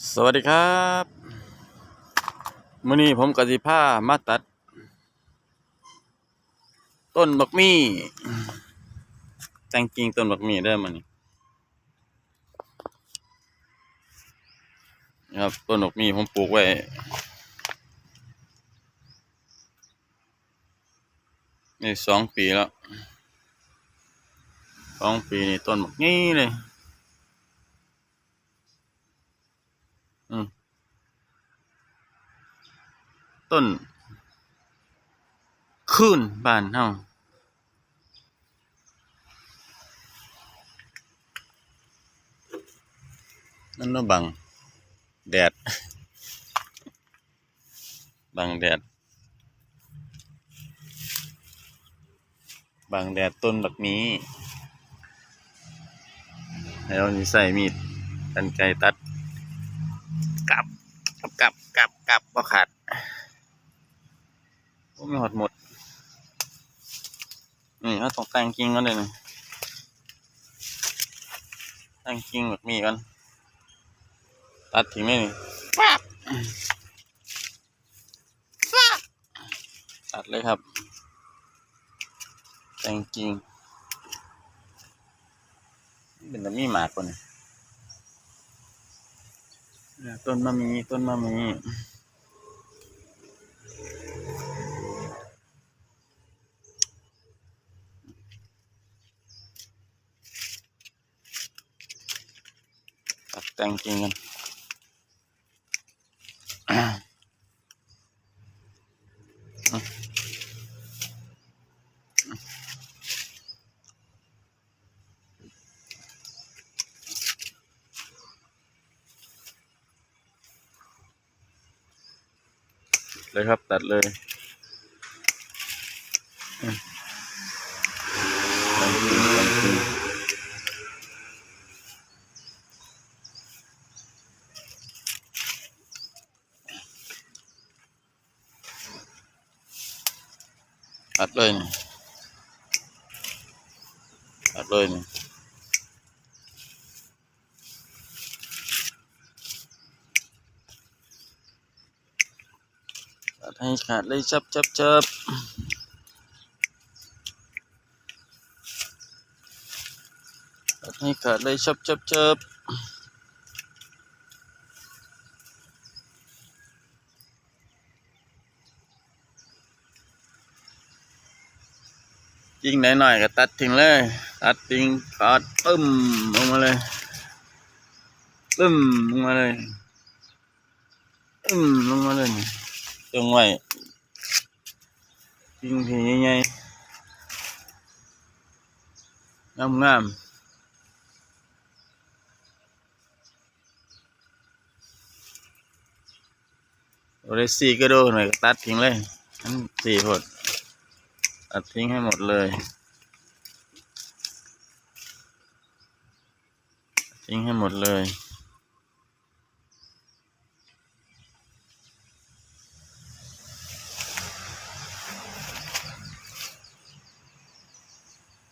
สวัสดีครับมื้อนี้ผมกสิพามาตัด ต้นบักมี่แต่งกิ่งต้นบักมี่ได้มานี่ครับต้นบักมี่ผมปลูกไว้นี่สองปีแล้วสองปีนี่ต้นบักงี้เลย ต้นคืนบ้านเฮานั่นเนาะบัง แดด บังแดด บังแดดต้นแบบนี้ แล้วนี่ใส่มีดกันไกตัด กลับ กลับ กลับ กลับบ่ขาด โอ้ไม่หดหมด นี่เราต้องแต่งกิ่งกันเลยนะแต่งกิ่งแบบนี้กัน ตัดทิ้งเลยนี่ตัดเลยครับ แต่งกิ่งเป็นต่มีหมากกว่านี่เนี่ยต้นมะมีต้นมะมี ตัดแต่งกิงกันเลยครับ ตัดเลยอืมแต่งกิ่งแต่งกิ่ง ตัดเลยนี่ตัดเลยนี่ตัดให้ขาดเลยจับจับจับตัดให้ขาดเลยจับจับจับ ยิงหน่อยๆก็ตัดทิ้งเลย ตัดทิ้งขาดปึ้มลงมาเลยปึ้มลงมาเลยปึ้มลงมาเลยตรงไว้ยิงทีใหญ่ๆงามๆโอเรซี่ก็โดนหน่อยตัดทิ้งเลยอันสี่หด ตัดทิ้งให้หมดเลยทิ้งให้หมดเลย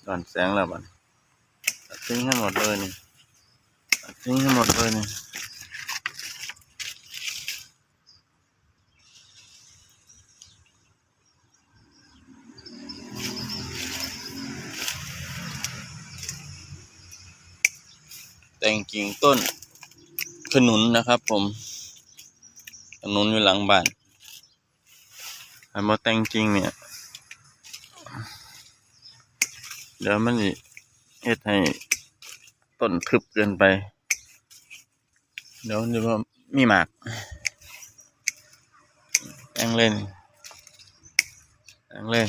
ก่อนแสงแล้วบัดตัดทิ้งให้หมดเลยนี่ตัดทิ้งให้หมดเลยนี่ แต่งกิ่งต้นขนุนนะครับผมขนุนอยู่หลังบ้านไอ้มาแต่งกิ่งเนี่ย เดี๋ยวมันสิเฮ็ดให้ต้นทึบเกินไป เดี๋ยวเดี๋ยวว่ามีหมากแองเล่นแองเล่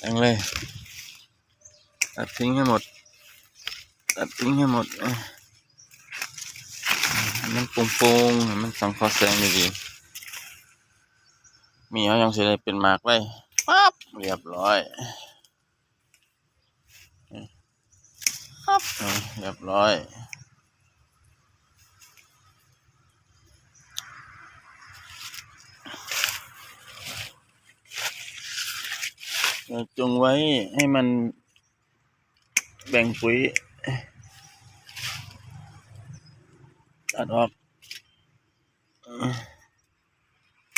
แองเล่ตัดทิ้งให้หมด ตัดทิ้งให้หมดมันโปร่งๆมันสังเคราะห์แสงดีๆมีเขายังสิได้เป็นหมากไว้ปั๊บเรียบร้อยครับเรียบร้อยจงไว้ให้มันแบ่งปุ๋ย ตัดออก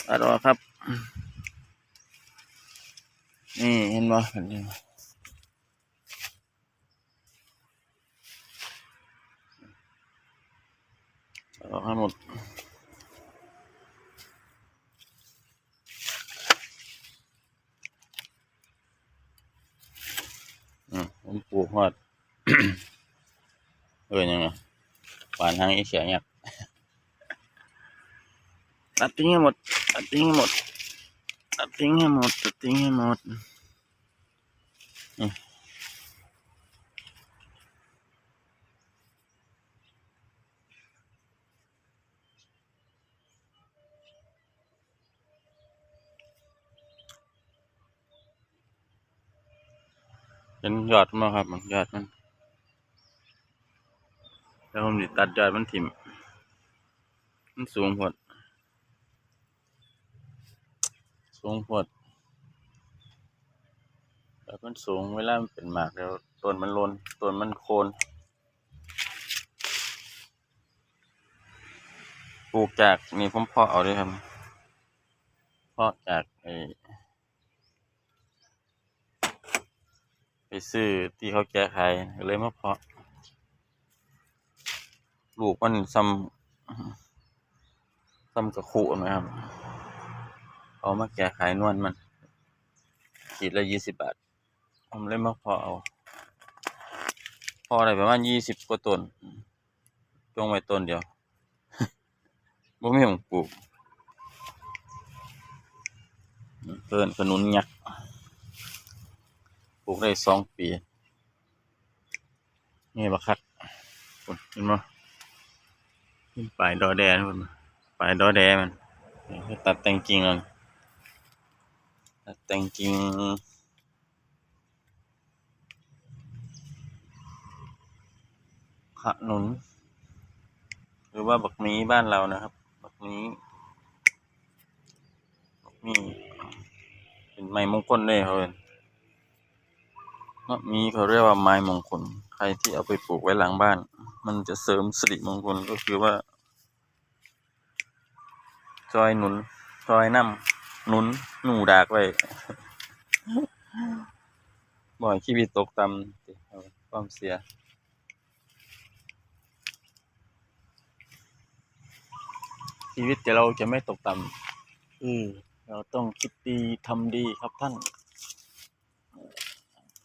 ตัดออกครับ นี่เห็นบ่เห็นบ่ออกให้หมดอืมผมปลูกฮอด เออยังไงหวานทางอีเสียเนี่ยตัดทิ้งให้หมดตัดทิ้งให้หมดตัดทิ้งให้หมดตัดทิ้งให้หมดอืมเป็นยอดมันบ่ครับมันยอดมัน แล้วผมสิตัดยอดมันถิ่มมันสูงพอดสูงพอดแล้วมันสูงเวลามันเป็นหมากแล้วต้นมันโลนต้นมันโคนปลูกจากนี่ผมเพาะเอาด้วยครับเพาะจากไอไปซื้อที่เขาแก้ไขเลยมาเพาะ ลูกมันซ้ำซ้ำกระคุนะครับเอามาแก้ไขนวลมันขีดละยี่สิบบาท ผมเลยมาพอเอา พออะไรประมาณยี่สิบกว่าต้นจงไว้ต้นเดียวบ่มีของปลูกเพิ่นขนุนยักษ์ปลูกได้สองปี นี่บักคักคุณเห็นไหม ปลายดอแดนมันปลายดอแดมันตัดแต่งกิ่งแล้วตัดแต่งกิ่งขนุนหรือว่าบักหมีบ้านเรานะครับ บักหมีบักหมีเป็นไม้มงคลเลยเขาเป็นมะมีเขาเรียกว่าไม้มงคล ใครที่เอาไปปลูกไว้หลังบ้าน มันจะเสริมสิริมงคลก็คือว่า ซอยหนุน ซอยน้ำหนุน หนูดากไว้บ่อยชีวิตตกต่ำสิเอาความเสียชีวิตจะเราจะไม่ตกต่ำอือเราต้องคิดดีทำดีครับท่าน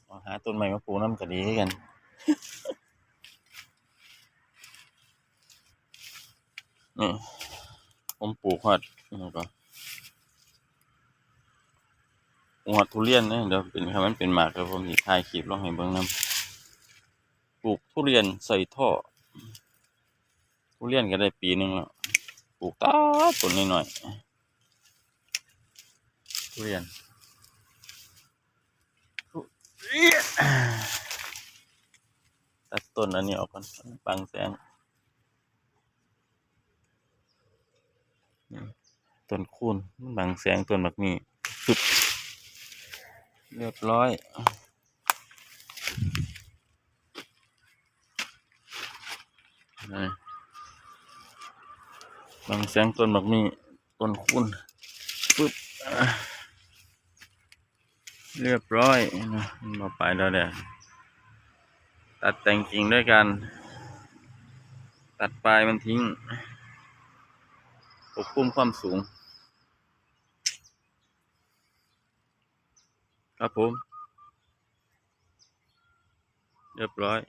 เอาหาต้นใหม่มาปลูกน้ำก็ดีคือกัน นี่ ผมปลูกหอดนี่ก็หอดทุเรียนนะเดี๋ยวเป็นคำมันเป็นหมากแล้วผมสิถ่ายคลิปลองให้เบิ่งนํปลูกทุเรียนใส่ท่อ ทุเรียนก็ได้ปีหนึงแล้ว ปลูกตาต้นน้อยๆทุเรียนทุเรียนตัดต้นอันนี้ออกก่อนบังแสง ต้นคูณบางแสงต้นแบบนี้ปึ๊บเรียบร้อย บางแสงต้นแบบนี้ต้นคูณปึ๊บเรียบร้อยนะมาไปแล้วเดี๋ยตัดแต่งกิ่งด้วยกัน ตัดปลายมันทิ้งควบคุมความสูง ครับผม เรียบร้อย